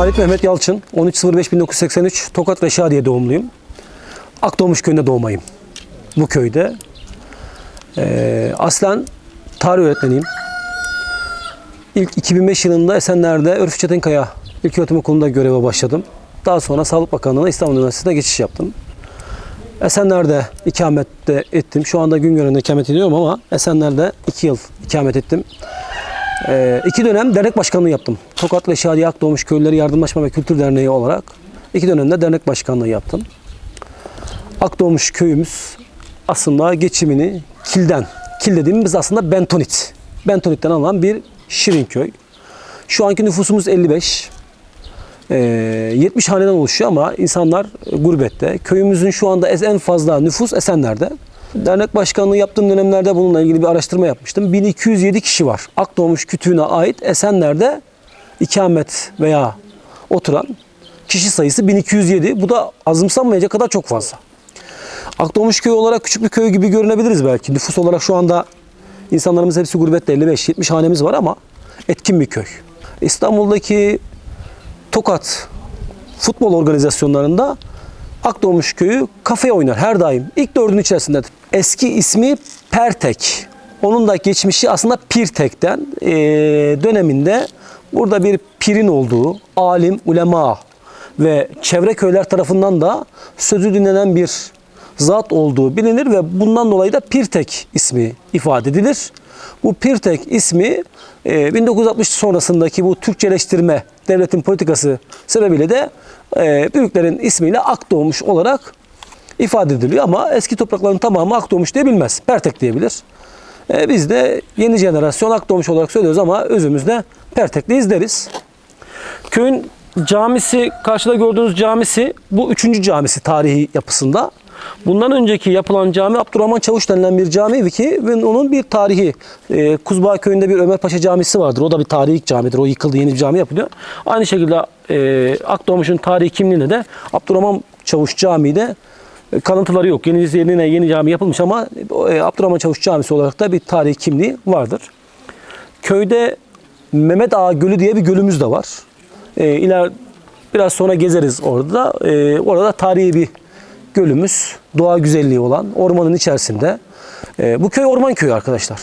Halit Mehmet Yalçın. 13.05.1983 Tokat Reşadiye doğumluyum. Akdoğmuş köyünde doğmayım. Bu köyde. Ee, aslen tarih öğretmeniyim. İlk 2005 yılında Esenler'de Örf Çetinkaya İlköğretim Okulu'nda göreve başladım. Daha sonra Sağlık Bakanlığı'na İstanbul Üniversitesi'ne geçiş yaptım. Esenler'de ikamette ettim. Şu anda Güngören'de ikamet ediyorum ama Esenler'de 2 yıl ikamet ettim. Ee, iki dönem dernek başkanlığı yaptım. Tokat ve Şadiye Akdoğmuş Köylüleri Yardımlaşma ve Kültür Derneği olarak iki dönemde dernek başkanlığı yaptım. Akdoğmuş köyümüz aslında geçimini kilden, kil dediğimiz aslında bentonit. Bentonitten alınan bir şirin köy. Şu anki nüfusumuz 55. Ee, 70 haneden oluşuyor ama insanlar gurbette. Köyümüzün şu anda en fazla nüfus Esenler'de. Dernek başkanlığı yaptığım dönemlerde bununla ilgili bir araştırma yapmıştım. 1207 kişi var. Akdoğmuş kütüğüne ait Esenler'de ikamet veya oturan kişi sayısı 1207. Bu da azımsanmayacak kadar çok fazla. Akdoğmuş köyü olarak küçük bir köy gibi görünebiliriz belki. Nüfus olarak şu anda insanlarımız hepsi gurbette 55-70 hanemiz var ama etkin bir köy. İstanbul'daki Tokat futbol organizasyonlarında Akdoğmuş köyü kafe oynar her daim. İlk dördün içerisindedir. Eski ismi Pertek. Onun da geçmişi aslında Pirtek'ten Ee, döneminde burada bir pirin olduğu, alim, ulema ve çevre köyler tarafından da sözü dinlenen bir zat olduğu bilinir ve bundan dolayı da Pirtek ismi ifade edilir. Bu Pirtek ismi e, 1960 sonrasındaki bu Türkçeleştirme devletin politikası sebebiyle de e, büyüklerin ismiyle Akdoğmuş olarak ifade ediliyor ama eski toprakların tamamı Akdoğmuş diye bilmez. Pertek diyebilir. E, biz de yeni jenerasyon Akdoğmuş olarak söylüyoruz ama özümüzde Pertekliyiz deriz. Köyün camisi, karşıda gördüğünüz camisi bu üçüncü camisi tarihi yapısında. Bundan önceki yapılan cami Abdurrahman Çavuş denilen bir cami ki ve onun bir tarihi e, Kuzbağ köyünde bir Ömer Paşa camisi vardır. O da bir tarihi camidir. O yıkıldı yeni bir cami yapılıyor. Aynı şekilde e, Akdoğmuş'un tarihi kimliğine de Abdurrahman Çavuş Camii de kalıntıları yok. Yeni yerine yeni cami yapılmış ama e, Abdurrahman Çavuş Camisi olarak da bir tarihi kimliği vardır. Köyde Mehmet Ağa Gölü diye bir gölümüz de var. E, iler biraz sonra gezeriz orada. E, orada tarihi bir gölümüz, doğa güzelliği olan ormanın içerisinde. E, bu köy orman köyü arkadaşlar.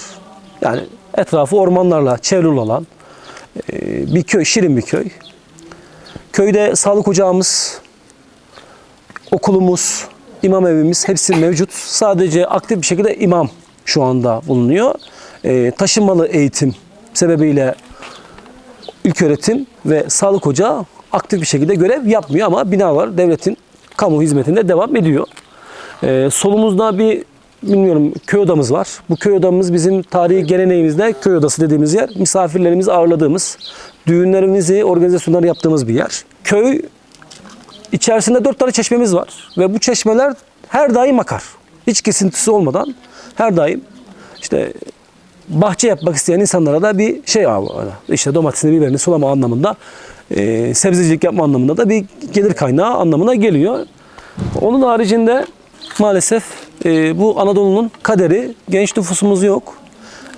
Yani etrafı ormanlarla çevrili olan e, bir köy, şirin bir köy. Köyde sağlık ocağımız, okulumuz, imam evimiz hepsi mevcut. Sadece aktif bir şekilde imam şu anda bulunuyor. E, taşınmalı eğitim sebebiyle ilköğretim ve sağlık ocağı aktif bir şekilde görev yapmıyor ama binalar devletin kamu hizmetinde devam ediyor. Ee, solumuzda bir bilmiyorum köy odamız var. Bu köy odamız bizim tarihi geleneğimizde köy odası dediğimiz yer. Misafirlerimizi ağırladığımız, düğünlerimizi, organizasyonları yaptığımız bir yer. Köy içerisinde dört tane çeşmemiz var ve bu çeşmeler her daim akar. Hiç kesintisi olmadan her daim işte bahçe yapmak isteyen insanlara da bir şey. İşte domatesini, biberini sulama anlamında, e, sebzecilik yapma anlamında da bir gelir kaynağı anlamına geliyor. Onun haricinde maalesef e, bu Anadolu'nun kaderi genç nüfusumuz yok.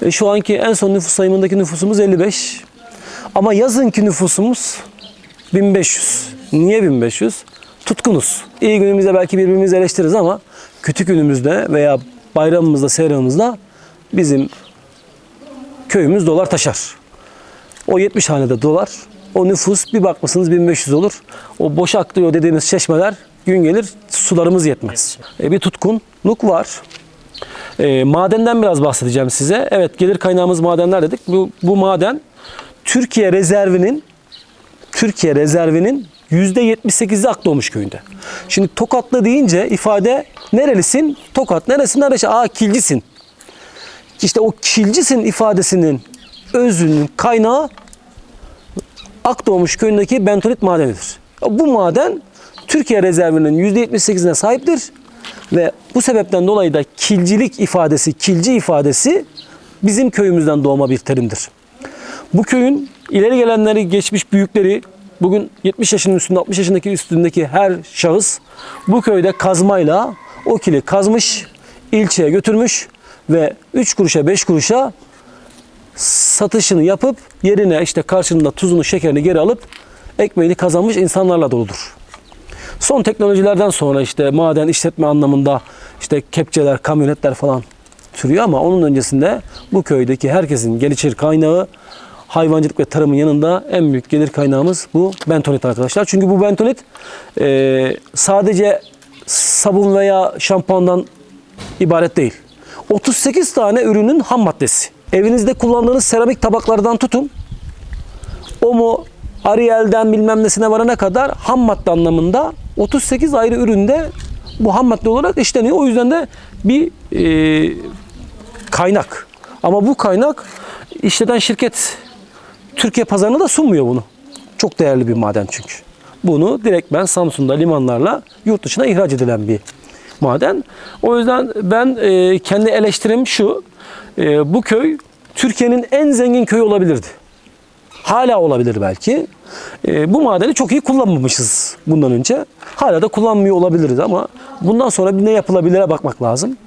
E, şu anki en son nüfus sayımındaki nüfusumuz 55. Ama yazınki nüfusumuz 1500. Niye 1500? Tutkunuz. İyi günümüzde belki birbirimizi eleştiririz ama kötü günümüzde veya bayramımızda, seyranımızda bizim köyümüz dolar taşar. O 70 hanede dolar. O nüfus bir bakmışsınız 1500 olur. O boş aktıyor dediğimiz çeşmeler gün gelir sularımız yetmez. E, bir tutkunluk var. E, madenden biraz bahsedeceğim size. Evet gelir kaynağımız madenler dedik. Bu, bu maden Türkiye rezervinin Türkiye rezervinin %78'i Akdoğmuş köyünde. Şimdi Tokatlı deyince ifade nerelisin? Tokat. Neresin? Neresi? Aa kilcisin. İşte o kilcisin ifadesinin özünün kaynağı Akdoğmuş köyündeki bentonit madenidir. Bu maden Türkiye rezervinin %78'ine sahiptir ve bu sebepten dolayı da kilcilik ifadesi, kilci ifadesi bizim köyümüzden doğma bir terimdir. Bu köyün ileri gelenleri, geçmiş büyükleri, bugün 70 yaşının üstünde, 60 yaşındaki üstündeki her şahıs bu köyde kazmayla o kili kazmış, ilçeye götürmüş ve 3 kuruşa 5 kuruşa satışını yapıp yerine işte karşılığında tuzunu, şekerini geri alıp ekmeğini kazanmış insanlarla doludur. Son teknolojilerden sonra işte maden işletme anlamında işte kepçeler, kamyonetler falan türüyor ama onun öncesinde bu köydeki herkesin gelişir kaynağı hayvancılık ve tarımın yanında en büyük gelir kaynağımız bu bentonit arkadaşlar. Çünkü bu bentonit e, sadece sabun veya şampuandan ibaret değil. 38 tane ürünün ham maddesi. Evinizde kullandığınız seramik tabaklardan tutun. O mu Ariel'den bilmem nesine varana kadar ham madde anlamında 38 ayrı üründe bu ham madde olarak işleniyor. O yüzden de bir e, kaynak. Ama bu kaynak işleten şirket Türkiye pazarına da sunmuyor bunu. Çok değerli bir maden çünkü. Bunu direkt ben Samsun'da limanlarla yurt dışına ihraç edilen bir maden. O yüzden ben e, kendi eleştirim şu. e, bu köy Türkiye'nin en zengin köyü olabilirdi. Hala olabilir belki. E, bu madeni çok iyi kullanmamışız bundan önce. Hala da kullanmıyor olabiliriz ama bundan sonra ne yapılabilire bakmak lazım.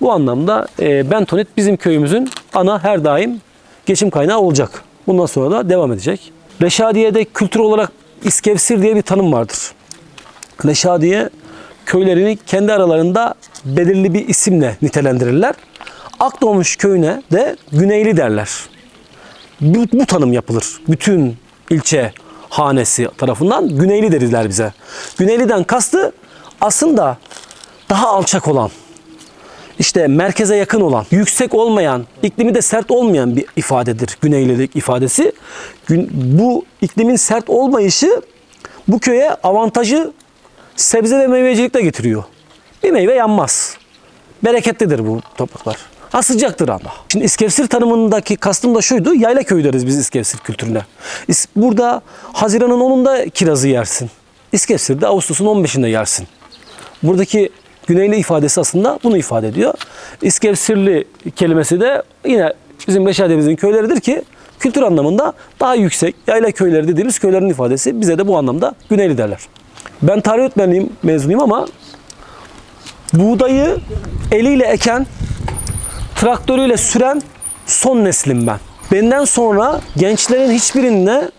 Bu anlamda e, bentonit bizim köyümüzün ana her daim geçim kaynağı olacak. Bundan sonra da devam edecek. Reşadiye'de kültür olarak iskevsir diye bir tanım vardır. Reşadiye köylerini kendi aralarında belirli bir isimle nitelendirirler. Akdoğmuş köyüne de Güneyli derler. Bu, bu tanım yapılır. Bütün ilçe hanesi tarafından Güneyli deriler bize. Güneyli'den kastı aslında daha alçak olan, işte merkeze yakın olan, yüksek olmayan, iklimi de sert olmayan bir ifadedir Güneylilik ifadesi. Bu iklimin sert olmayışı bu köye avantajı sebze ve meyvecilikte getiriyor. Bir meyve yanmaz. Bereketlidir bu topraklar. Ha sıcaktır ama. Şimdi İskevsir tanımındaki kastım da şuydu. Yayla köyü deriz biz İskevsir kültürüne. Burada Haziran'ın 10'unda kirazı yersin. İskevsir'de Ağustos'un 15'inde yersin. Buradaki Güneyli ifadesi aslında bunu ifade ediyor. İskevsirli kelimesi de yine bizim Reşadiye'mizin köyleridir ki kültür anlamında daha yüksek yayla köyleri dediğimiz köylerin ifadesi bize de bu anlamda Güneyli derler. Ben tarih öğretmenliğim mezunuyum ama buğdayı eliyle eken, traktörüyle süren son neslim ben. Benden sonra gençlerin hiçbirinde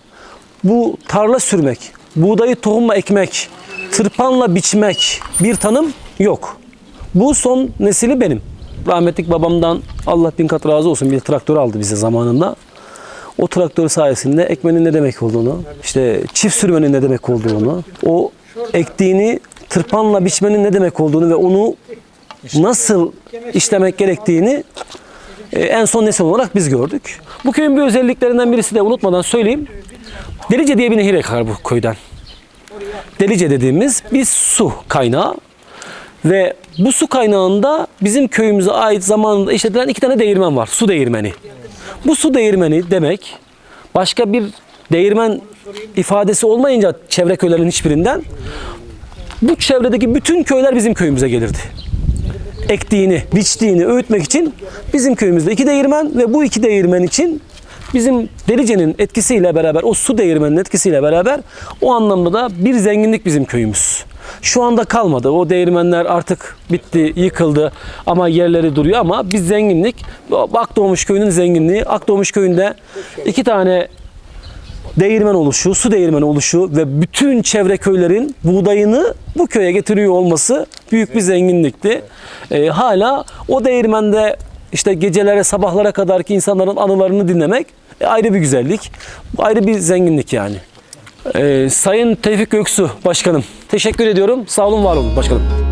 bu tarla sürmek, buğdayı tohumla ekmek, tırpanla biçmek bir tanım yok. Bu son nesili benim. Rahmetlik babamdan Allah bin kat razı olsun bir traktör aldı bize zamanında. O traktör sayesinde ekmenin ne demek olduğunu, işte çift sürmenin ne demek olduğunu, o ektiğini tırpanla biçmenin ne demek olduğunu ve onu nasıl işlemek gerektiğini e, en son nesil olarak biz gördük. Bu köyün bir özelliklerinden birisi de unutmadan söyleyeyim. Delice diye bir nehir akar bu köyden. Delice dediğimiz bir su kaynağı ve bu su kaynağında bizim köyümüze ait zamanında işletilen iki tane değirmen var. Su değirmeni. Bu su değirmeni demek başka bir değirmen ifadesi olmayınca çevre köylerin hiçbirinden bu çevredeki bütün köyler bizim köyümüze gelirdi. ektiğini, biçtiğini öğütmek için bizim köyümüzde iki değirmen ve bu iki değirmen için bizim Delice'nin etkisiyle beraber, o su değirmeninin etkisiyle beraber o anlamda da bir zenginlik bizim köyümüz. Şu anda kalmadı. O değirmenler artık bitti, yıkıldı ama yerleri duruyor ama biz zenginlik, Akdoğmuş köyünün zenginliği, Akdoğmuş köyünde iki tane değirmen oluşu, su değirmeni oluşu ve bütün çevre köylerin buğdayını bu köye getiriyor olması büyük bir zenginlikti. Ee, hala o değirmende işte gecelere, sabahlara kadar ki insanların anılarını dinlemek e, ayrı bir güzellik, ayrı bir zenginlik yani. Ee, Sayın Tevfik Göksu Başkanım, teşekkür ediyorum. Sağ olun, var olun Başkanım. Hı.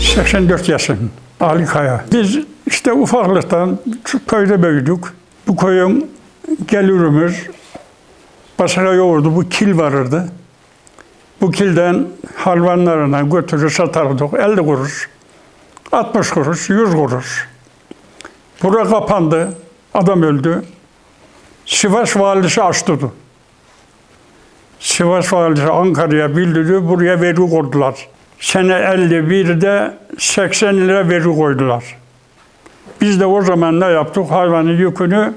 84 yaşım. Ali Kaya. Biz işte ufaklıktan köyde büyüdük. Bu köyün gelirimiz başka yoğurdu. Bu kil varırdı. Bu kilden hayvanlarına götürür satardık. 50 kuruş, 60 kuruş, 100 kuruş. Bura kapandı. Adam öldü. Sivas valisi açtırdı. Sivas valisi Ankara'ya bildirdi. Buraya veri koydular. Sene 51'de 80 lira veri koydular. Biz de o zaman ne yaptık? Hayvanın yükünü,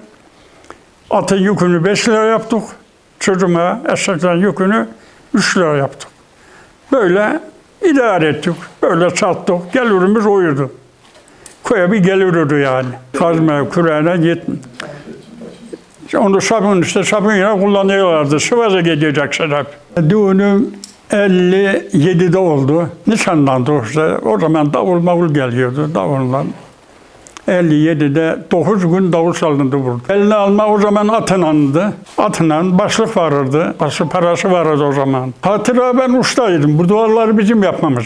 atın yükünü 5 lira yaptık. Çocuğuma eşekten yükünü 3 lira yaptık. Böyle idare ettik. Böyle sattık. Gelirimiz oydu. Köye bir gelirdi yani. Kazmaya, küreğine gitme. Onu sabun işte sabun yine kullanıyorlardı. Sıvaza gideceksin hep. Düğünüm 57'de oldu. Nişanlandı işte. O zaman davul mavul geliyordu davulla. 57'de 9 gün davul salındı burada. Eline alma o zaman atınandı. Atınan başlık varırdı. Başlık parası vardı o zaman. Hatıra ben ustaydım. Bu duvarları bizim yapmamız.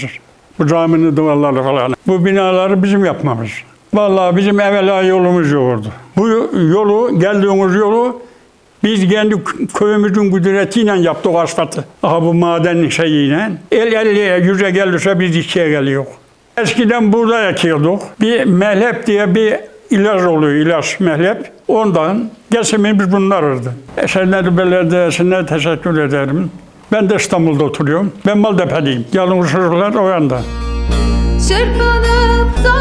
Bu caminin duvarları falan. Bu binaları bizim yapmamız. Vallahi bizim evvela yolumuz yoktu. Bu yolu, geldiğimiz yolu biz kendi köyümüzün kudretiyle yaptık asfaltı. Aha bu maden şeyiyle. El 50'ye, 100'e gelirse biz ikiye geliyor. Eskiden burada ekiyorduk. Bir mehlep diye bir ilaç oluyor, ilaç mehlep. Ondan geçimimiz bunlardı. Esenler Belediyesi'ne teşekkür ederim. Ben de İstanbul'da oturuyorum. Ben Maltepe'liyim. Yalnız çocuklar o yanda. Çırpınıp da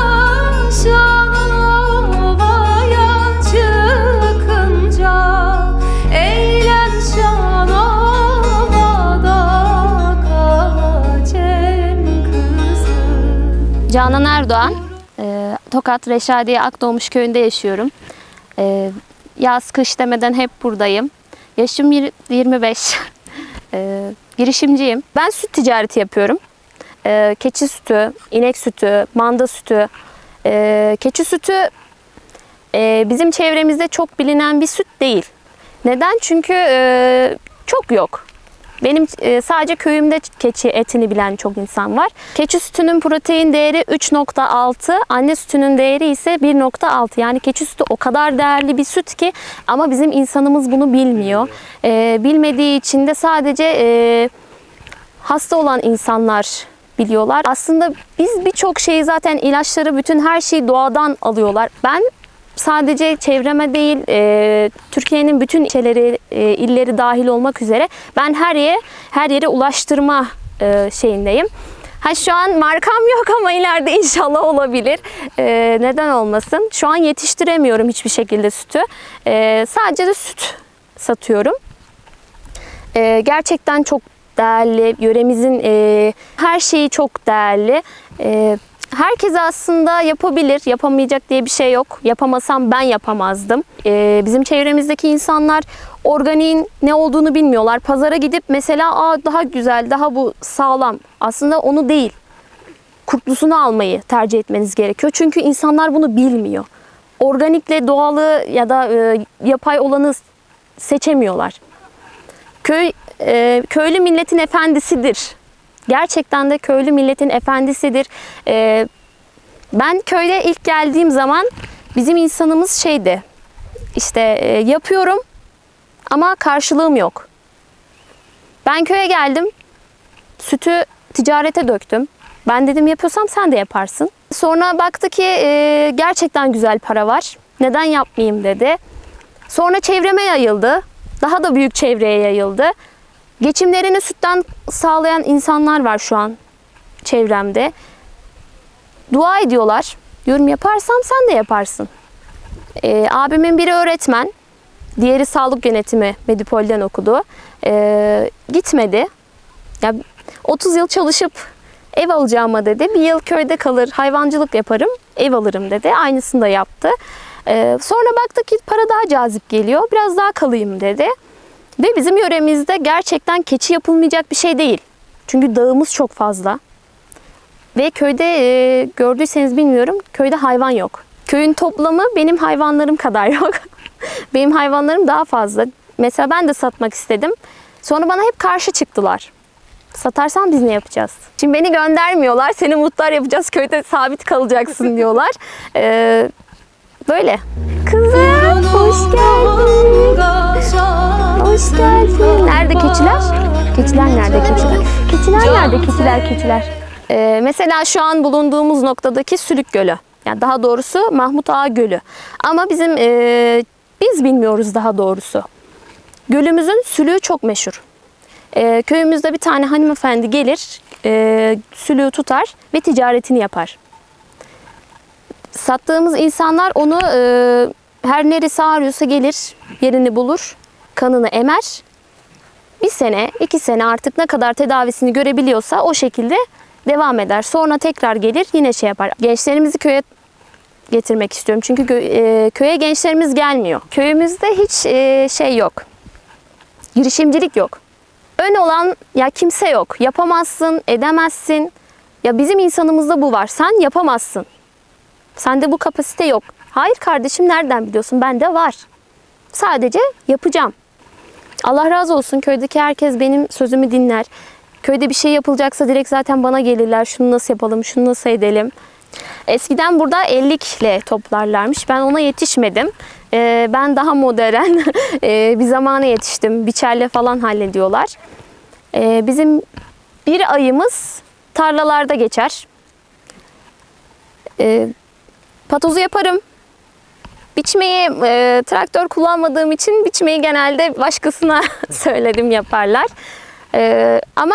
Canan Erdoğan, e, Tokat Reşadiye Akdoğmuş köyünde yaşıyorum. E, yaz kış demeden hep buradayım. Yaşım yir- 25. E, girişimciyim. Ben süt ticareti yapıyorum. Keçi sütü, inek sütü, manda sütü. Keçi sütü bizim çevremizde çok bilinen bir süt değil. Neden? Çünkü çok yok. Benim e, sadece köyümde keçi etini bilen çok insan var. Keçi sütünün protein değeri 3.6, anne sütünün değeri ise 1.6. Yani keçi sütü o kadar değerli bir süt ki ama bizim insanımız bunu bilmiyor. E, bilmediği için de sadece e, hasta olan insanlar biliyorlar. Aslında biz birçok şeyi zaten ilaçları, bütün her şeyi doğadan alıyorlar. Ben sadece çevreme değil, e, Türkiye'nin bütün ilçeleri, e, illeri dahil olmak üzere ben her yere her yere ulaştırma e, şeyindeyim. Ha şu an markam yok ama ileride inşallah olabilir. E, neden olmasın? Şu an yetiştiremiyorum hiçbir şekilde sütü. E, sadece de süt satıyorum. E, gerçekten çok değerli. Yöremizin e, her şeyi çok değerli. E, herkes aslında yapabilir. Yapamayacak diye bir şey yok. Yapamasam ben yapamazdım. E, bizim çevremizdeki insanlar organiğin ne olduğunu bilmiyorlar. Pazara gidip mesela Aa, daha güzel, daha bu sağlam. Aslında onu değil. Kurtlusunu almayı tercih etmeniz gerekiyor. Çünkü insanlar bunu bilmiyor. Organikle doğalı ya da e, yapay olanı seçemiyorlar. Köy e, köylü milletin efendisidir. Gerçekten de köylü milletin efendisidir. E, ben köyde ilk geldiğim zaman bizim insanımız şeydi. İşte e, yapıyorum ama karşılığım yok. Ben köye geldim. Sütü ticarete döktüm. Ben dedim yapıyorsam sen de yaparsın. Sonra baktı ki e, gerçekten güzel para var. Neden yapmayayım dedi. Sonra çevreme yayıldı. Daha da büyük çevreye yayıldı. Geçimlerini sütten sağlayan insanlar var şu an çevremde. Dua ediyorlar. Diyorum yaparsam sen de yaparsın. Ee, abimin biri öğretmen. Diğeri sağlık yönetimi Medipol'den okudu. Ee, gitmedi. Ya 30 yıl çalışıp ev alacağıma dedi. Bir yıl köyde kalır, hayvancılık yaparım, ev alırım dedi. Aynısını da yaptı. Ee, sonra baktık ki para daha cazip geliyor. Biraz daha kalayım dedi. Ve bizim yöremizde gerçekten keçi yapılmayacak bir şey değil. Çünkü dağımız çok fazla. Ve köyde e, gördüyseniz bilmiyorum köyde hayvan yok. Köyün toplamı benim hayvanlarım kadar yok. benim hayvanlarım daha fazla. Mesela ben de satmak istedim. Sonra bana hep karşı çıktılar. Satarsan biz ne yapacağız? Şimdi beni göndermiyorlar. Seni muhtar yapacağız. Köyde sabit kalacaksın diyorlar. Ee, böyle. Kızım hoş geldin. Hoş geldin. Nerede keçiler? Keçiler nerede keçiler? Keçiler nerede keçiler keçiler? Ee, mesela şu an bulunduğumuz noktadaki Sülük Gölü. Yani daha doğrusu Mahmut Ağa Gölü. Ama bizim e, biz bilmiyoruz daha doğrusu. Gölümüzün sülüğü çok meşhur. Ee, köyümüzde bir tane hanımefendi gelir, e, sülüğü tutar ve ticaretini yapar. Sattığımız insanlar onu e, her neresi ağrıyorsa gelir, yerini bulur, kanını emer. Bir sene, iki sene artık ne kadar tedavisini görebiliyorsa o şekilde devam eder. Sonra tekrar gelir yine şey yapar. Gençlerimizi köye getirmek istiyorum. Çünkü e, köye gençlerimiz gelmiyor. Köyümüzde hiç e, şey yok. Girişimcilik yok. Ön olan ya kimse yok. Yapamazsın, edemezsin. Ya bizim insanımızda bu var. Sen yapamazsın. Sende bu kapasite yok. Hayır kardeşim nereden biliyorsun? Bende var. Sadece yapacağım. Allah razı olsun köydeki herkes benim sözümü dinler. Köyde bir şey yapılacaksa direkt zaten bana gelirler. Şunu nasıl yapalım, şunu nasıl edelim. Eskiden burada ellikle toplarlarmış. Ben ona yetişmedim. Ee, ben daha modern ee, bir zamana yetiştim. Biçerle falan hallediyorlar. Ee, bizim bir ayımız tarlalarda geçer. Ee, patozu yaparım. Biçmeyi e, traktör kullanmadığım için biçmeyi genelde başkasına söyledim yaparlar. Ee, ama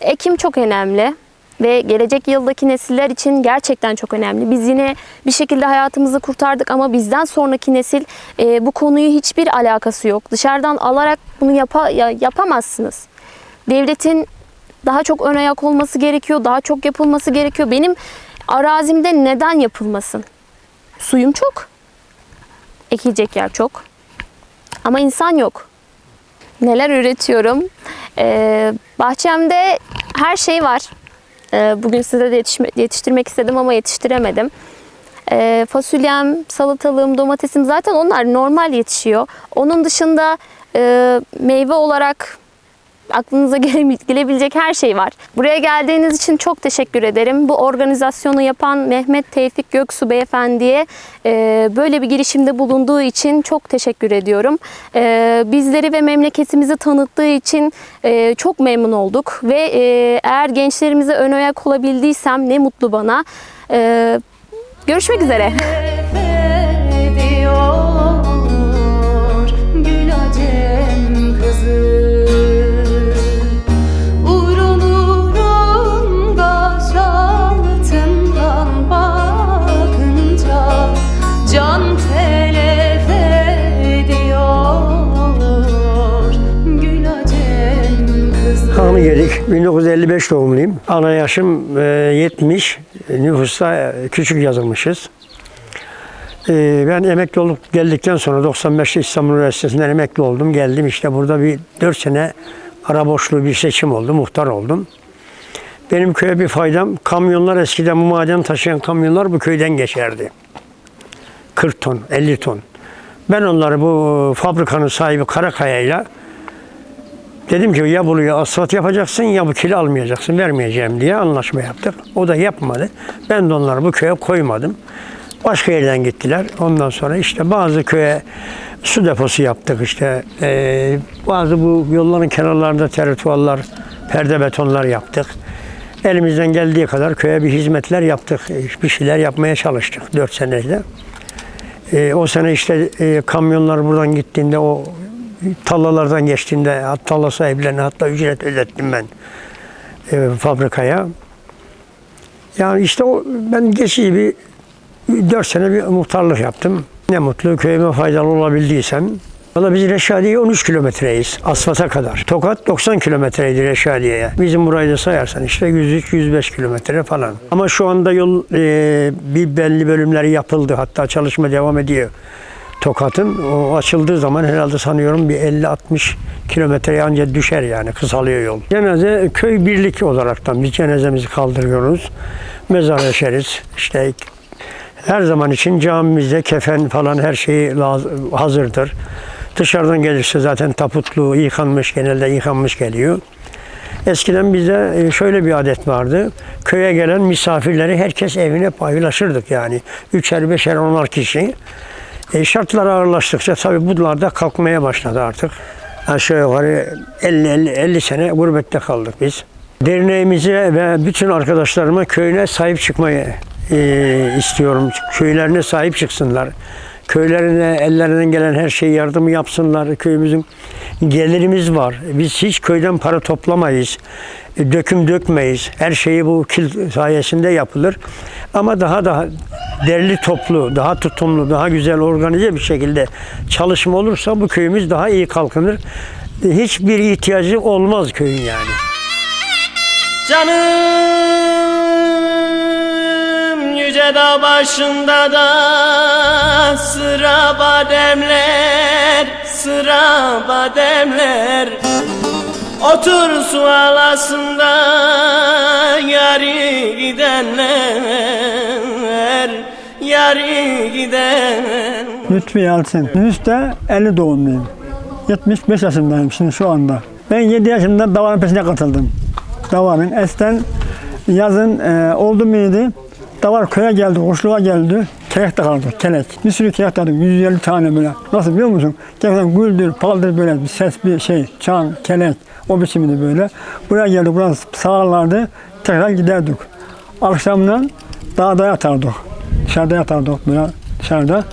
ekim çok önemli ve gelecek yıldaki nesiller için gerçekten çok önemli. Biz yine bir şekilde hayatımızı kurtardık ama bizden sonraki nesil e, bu konuyu hiçbir alakası yok. Dışarıdan alarak bunu yapa, ya- yapamazsınız. Devletin daha çok ön ayak olması gerekiyor, daha çok yapılması gerekiyor. Benim arazimde neden yapılmasın? Suyum çok. Ekilecek yer çok. Ama insan yok. Neler üretiyorum? Ee, bahçemde her şey var. Ee, bugün size de yetişme- yetiştirmek istedim ama yetiştiremedim. Ee, fasulyem, salatalığım, domatesim zaten onlar normal yetişiyor. Onun dışında e, meyve olarak aklınıza gele- gelebilecek her şey var. Buraya geldiğiniz için çok teşekkür ederim. Bu organizasyonu yapan Mehmet Tevfik Göksu Beyefendi'ye e, böyle bir girişimde bulunduğu için çok teşekkür ediyorum. E, bizleri ve memleketimizi tanıttığı için e, çok memnun olduk ve e, eğer gençlerimize ön ayak olabildiysem ne mutlu bana. E, görüşmek üzere. ediyor 1955 doğumluyum. Ana yaşım e, 70, nüfusta e, küçük yazılmışız. E, Ben emekli olup geldikten sonra 95'te İstanbul Üniversitesi'nden emekli oldum. Geldim işte burada bir 4 sene ara boşluğu bir seçim oldu, muhtar oldum. Benim köye bir faydam, kamyonlar eskiden bu maden taşıyan kamyonlar bu köyden geçerdi. 40 ton, 50 ton. Ben onları bu fabrikanın sahibi Karakaya'yla Dedim ki ya buraya asfalt yapacaksın ya bu kili almayacaksın vermeyeceğim diye anlaşma yaptık. O da yapmadı. Ben de onları bu köye koymadım. Başka yerden gittiler. Ondan sonra işte bazı köye su deposu yaptık işte. Ee, bazı bu yolların kenarlarında terituallar, perde betonlar yaptık. Elimizden geldiği kadar köye bir hizmetler yaptık. Bir şeyler yapmaya çalıştık 4 senede. E, o sene işte e, kamyonlar buradan gittiğinde o tallalardan geçtiğinde talla sahiplerine hatta ücret ödettim ben e, fabrikaya. Yani işte o ben geçici bir 4 sene bir muhtarlık yaptım. Ne mutlu köyüme faydalı olabildiysem. Valla biz Reşadiye 13 kilometreyiz asfalta kadar. Tokat 90 kilometreydi Reşadiye'ye. Bizim burayı da sayarsan işte 103-105 kilometre falan. Ama şu anda yol e, bir belli bölümleri yapıldı. Hatta çalışma devam ediyor. Tokat'ın o açıldığı zaman herhalde sanıyorum bir 50-60 kilometreye ancak düşer yani kısalıyor yol. Cenaze köy birlik olaraktan biz cenazemizi kaldırıyoruz. Mezar eşeriz. İşte her zaman için camimizde kefen falan her şeyi hazırdır. Dışarıdan gelirse zaten taputlu yıkanmış genelde yıkanmış geliyor. Eskiden bize e, şöyle bir adet vardı. Köye gelen misafirleri herkes evine paylaşırdık yani. Üçer, beşer, onar kişi. E, şartlar ağırlaştıkça tabii bunlar da kalkmaya başladı artık. Aşağı yukarı 50, 50, 50 sene gurbette kaldık biz. Derneğimize ve bütün arkadaşlarıma köyüne sahip çıkmayı e, istiyorum. Köylerine sahip çıksınlar. Köylerine ellerinden gelen her şeyi yardımı yapsınlar. Köyümüzün gelirimiz var. Biz hiç köyden para toplamayız. E, Döküm dökmeyiz. Her şeyi bu kil sayesinde yapılır. Ama daha da derli toplu, daha tutumlu, daha güzel organize bir şekilde çalışma olursa bu köyümüz daha iyi kalkınır. E, Hiçbir ihtiyacı olmaz köyün yani. Canım yüce dağ başında da sıra bademler, sıra bademler Otur su alasında yari gidenler, yari gidenler Lütfi Yalçın. Nüfus'ta 50 doğumluyum. 75 yaşındayım şimdi şu anda. Ben 7 yaşında davarın peşine katıldım. Davarın. Esten yazın e, oldu muydu? Davar köye geldi, kuşluğa geldi. Kelek takardık, kelek. Bir sürü kelek takardık, 150 tane böyle. Nasıl biliyor musun? Gerçekten güldür, paldır böyle bir ses, bir şey, çan, kelek. O biçimde böyle. Buraya geldik, buraya sağlardı. Tekrar giderdik. Akşamdan dağda yatardık. Dışarıda yatardık böyle dışarıda.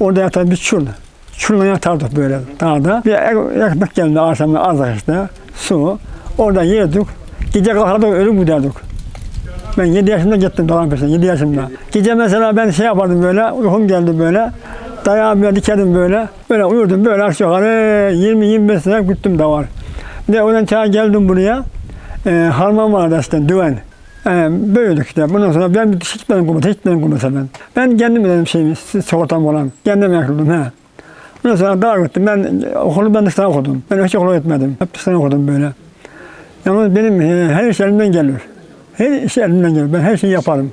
Orada yatar bir çul. Çulla yatardık böyle dağda. Bir ek- ekmek geldi akşamda az işte. Su. Orada yedik. Gece kalkardık ölü giderdik. Ben 7 yaşımda gittim dağın peşine, 7 yaşımda. Gece mesela ben şey yapardım böyle, uykum geldi böyle. Dayağı böyle dikerdim böyle. Böyle uyurdum böyle aşağı yukarı 20-25 sene gittim davar. Bir de oradan çağa geldim buraya. E, harman vardı aslında, düven. E, büyüdük işte. Bundan sonra ben hiç gitmedim kumata, hiç gitmedim kumata ben. Ben kendim dedim şeyimi, sigortam olan. Kendim yakıldım he. Ondan sonra daha gittim. Ben okulu ben dışarı okudum. Ben hiç okula gitmedim. Hep dışarı okudum böyle. Yalnız benim e, her iş elimden gelir. Her iş elimden gelir. Ben her şeyi yaparım.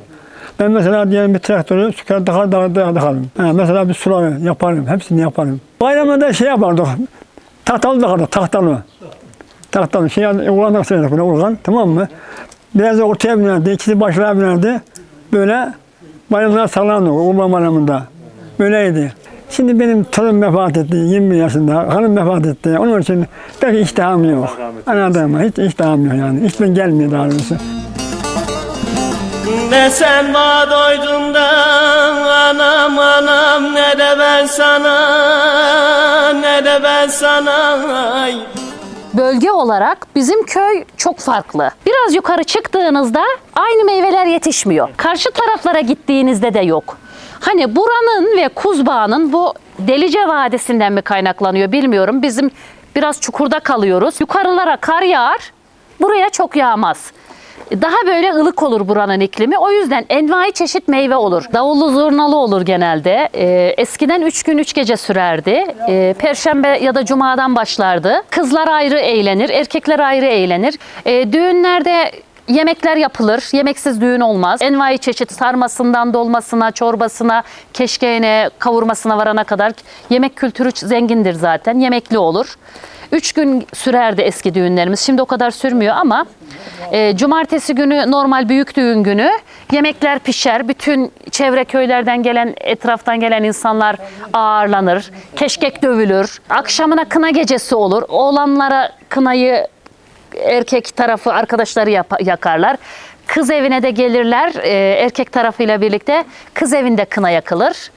Ben mesela diyelim bir traktörü çıkar takar takar takarım. Ha, mesela bir suları yaparım. Hepsini yaparım. Bayramda şey yapardık. Tahtalı takardık. Tahtalı. Tahtalı. Şey urgandan söyledik böyle urgan. Tamam mı? Biraz da ortaya binerdi. ikisi başlığa binerdi. Böyle bayramlar sallandı. Urban bayramında. Böyleydi. Şimdi benim torun vefat etti 20 yaşında, hanım vefat etti. Onun için belki iştahım yok. Anladın mı? Hiç iştahım yok yani. İşten gelmiyor daha doğrusu. Ne sen bana doydun da anam anam ne de ben sana ne de ben sana ay. bölge olarak bizim köy çok farklı. Biraz yukarı çıktığınızda aynı meyveler yetişmiyor. Karşı taraflara gittiğinizde de yok. Hani buranın ve Kuzbağ'ın bu Delice Vadisi'nden mi kaynaklanıyor bilmiyorum. Bizim biraz çukurda kalıyoruz. Yukarılara kar yağar, buraya çok yağmaz. Daha böyle ılık olur buranın iklimi. O yüzden envai çeşit meyve olur. Davullu zurnalı olur genelde. Ee, eskiden 3 gün 3 gece sürerdi. Ee, Perşembe ya da cumadan başlardı. Kızlar ayrı eğlenir, erkekler ayrı eğlenir. Ee, düğünlerde Yemekler yapılır. Yemeksiz düğün olmaz. Envai çeşit sarmasından dolmasına, çorbasına, keşkeğine, kavurmasına varana kadar yemek kültürü zengindir zaten. Yemekli olur. Üç gün sürerdi eski düğünlerimiz. Şimdi o kadar sürmüyor ama e, cumartesi günü normal büyük düğün günü yemekler pişer. Bütün çevre köylerden gelen, etraftan gelen insanlar ağırlanır. Keşkek dövülür. Akşamına kına gecesi olur. Oğlanlara kınayı erkek tarafı arkadaşları yakarlar. Kız evine de gelirler e, erkek tarafıyla birlikte. Kız evinde kına yakılır.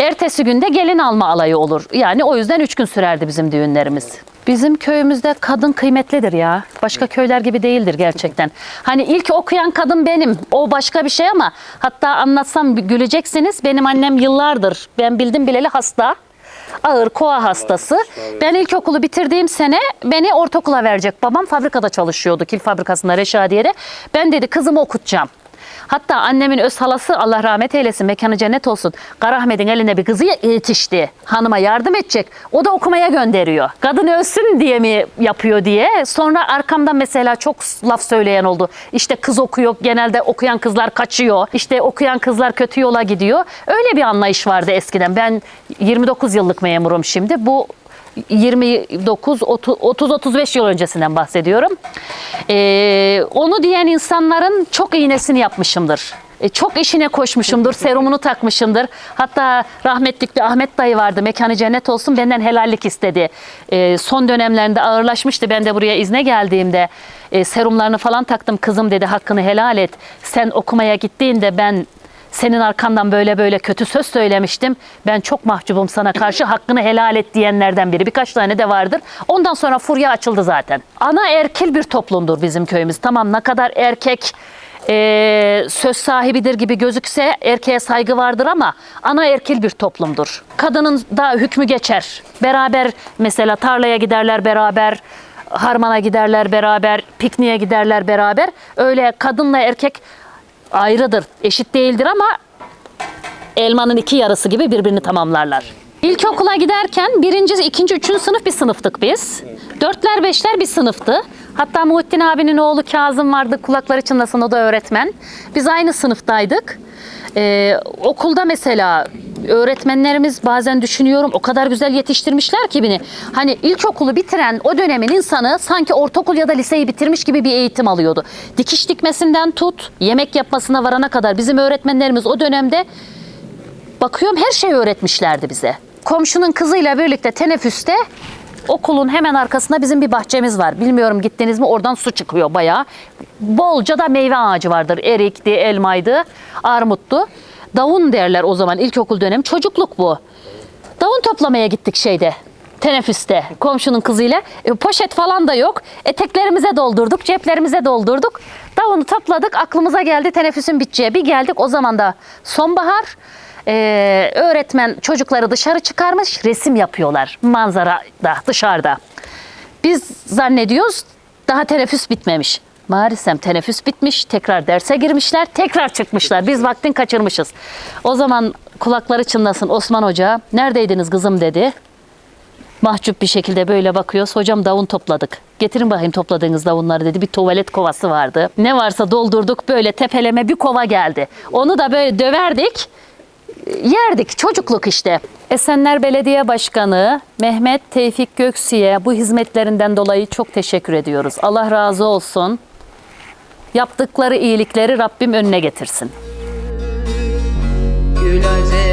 Ertesi günde gelin alma alayı olur. Yani o yüzden üç gün sürerdi bizim düğünlerimiz. Bizim köyümüzde kadın kıymetlidir ya. Başka köyler gibi değildir gerçekten. Hani ilk okuyan kadın benim. O başka bir şey ama hatta anlatsam güleceksiniz. Benim annem yıllardır ben bildim bileli hasta. Ağır koa hastası. Ben ilkokulu bitirdiğim sene beni ortaokula verecek. Babam fabrikada çalışıyordu. Kil fabrikasında Reşadiye'de. Ben dedi kızımı okutacağım. Hatta annemin öz halası Allah rahmet eylesin mekanı cennet olsun. Karahmet'in eline bir kızı yetişti. Hanıma yardım edecek. O da okumaya gönderiyor. Kadın ölsün diye mi yapıyor diye. Sonra arkamdan mesela çok laf söyleyen oldu. İşte kız okuyor. Genelde okuyan kızlar kaçıyor. İşte okuyan kızlar kötü yola gidiyor. Öyle bir anlayış vardı eskiden. Ben 29 yıllık memurum şimdi. Bu 29 30 35 yıl öncesinden bahsediyorum. Ee, onu diyen insanların çok iğnesini yapmışımdır. E, çok işine koşmuşumdur, serumunu takmışımdır. Hatta rahmetlik bir Ahmet dayı vardı, mekanı cennet olsun benden helallik istedi. E, son dönemlerinde ağırlaşmıştı. Ben de buraya izne geldiğimde e, serumlarını falan taktım. Kızım dedi hakkını helal et. Sen okumaya gittiğinde ben senin arkandan böyle böyle kötü söz söylemiştim. Ben çok mahcubum sana karşı hakkını helal et diyenlerden biri. Birkaç tane de vardır. Ondan sonra furya açıldı zaten. Ana erkil bir toplumdur bizim köyümüz. Tamam ne kadar erkek e, söz sahibidir gibi gözükse erkeğe saygı vardır ama ana erkil bir toplumdur. Kadının da hükmü geçer. Beraber mesela tarlaya giderler beraber harmana giderler beraber, pikniğe giderler beraber. Öyle kadınla erkek ayrıdır, eşit değildir ama elmanın iki yarısı gibi birbirini tamamlarlar. İlkokula giderken birinci, ikinci, üçüncü sınıf bir sınıftık biz. Dörtler, beşler bir sınıftı. Hatta Muhittin abinin oğlu Kazım vardı, kulakları çınlasın o da öğretmen. Biz aynı sınıftaydık. Ee, okulda mesela öğretmenlerimiz bazen düşünüyorum o kadar güzel yetiştirmişler ki beni. Hani ilkokulu bitiren o dönemin insanı sanki ortaokul ya da liseyi bitirmiş gibi bir eğitim alıyordu. Dikiş dikmesinden tut, yemek yapmasına varana kadar bizim öğretmenlerimiz o dönemde bakıyorum her şeyi öğretmişlerdi bize. Komşunun kızıyla birlikte teneffüste okulun hemen arkasında bizim bir bahçemiz var. Bilmiyorum gittiniz mi oradan su çıkıyor bayağı. Bolca da meyve ağacı vardır. Erikti, elmaydı, armuttu. Davun derler o zaman ilkokul dönemi. Çocukluk bu. Davun toplamaya gittik şeyde. Teneffüste komşunun kızıyla. E, poşet falan da yok. Eteklerimize doldurduk, ceplerimize doldurduk. Davunu topladık. Aklımıza geldi teneffüsün biteceği. Bir geldik o zaman da sonbahar. Ee, öğretmen çocukları dışarı çıkarmış resim yapıyorlar manzarada dışarıda. Biz zannediyoruz daha teneffüs bitmemiş. Maalesef teneffüs bitmiş, tekrar derse girmişler, tekrar çıkmışlar. Biz vaktin kaçırmışız. O zaman kulakları çınlasın Osman Hoca, neredeydiniz kızım dedi. Mahcup bir şekilde böyle bakıyoruz. Hocam davun topladık. Getirin bakayım topladığınız davunları dedi. Bir tuvalet kovası vardı. Ne varsa doldurduk böyle tepeleme bir kova geldi. Onu da böyle döverdik yerdik çocukluk işte. Esenler Belediye Başkanı Mehmet Tevfik Göksu'ya bu hizmetlerinden dolayı çok teşekkür ediyoruz. Allah razı olsun. Yaptıkları iyilikleri Rabbim önüne getirsin. Gülecek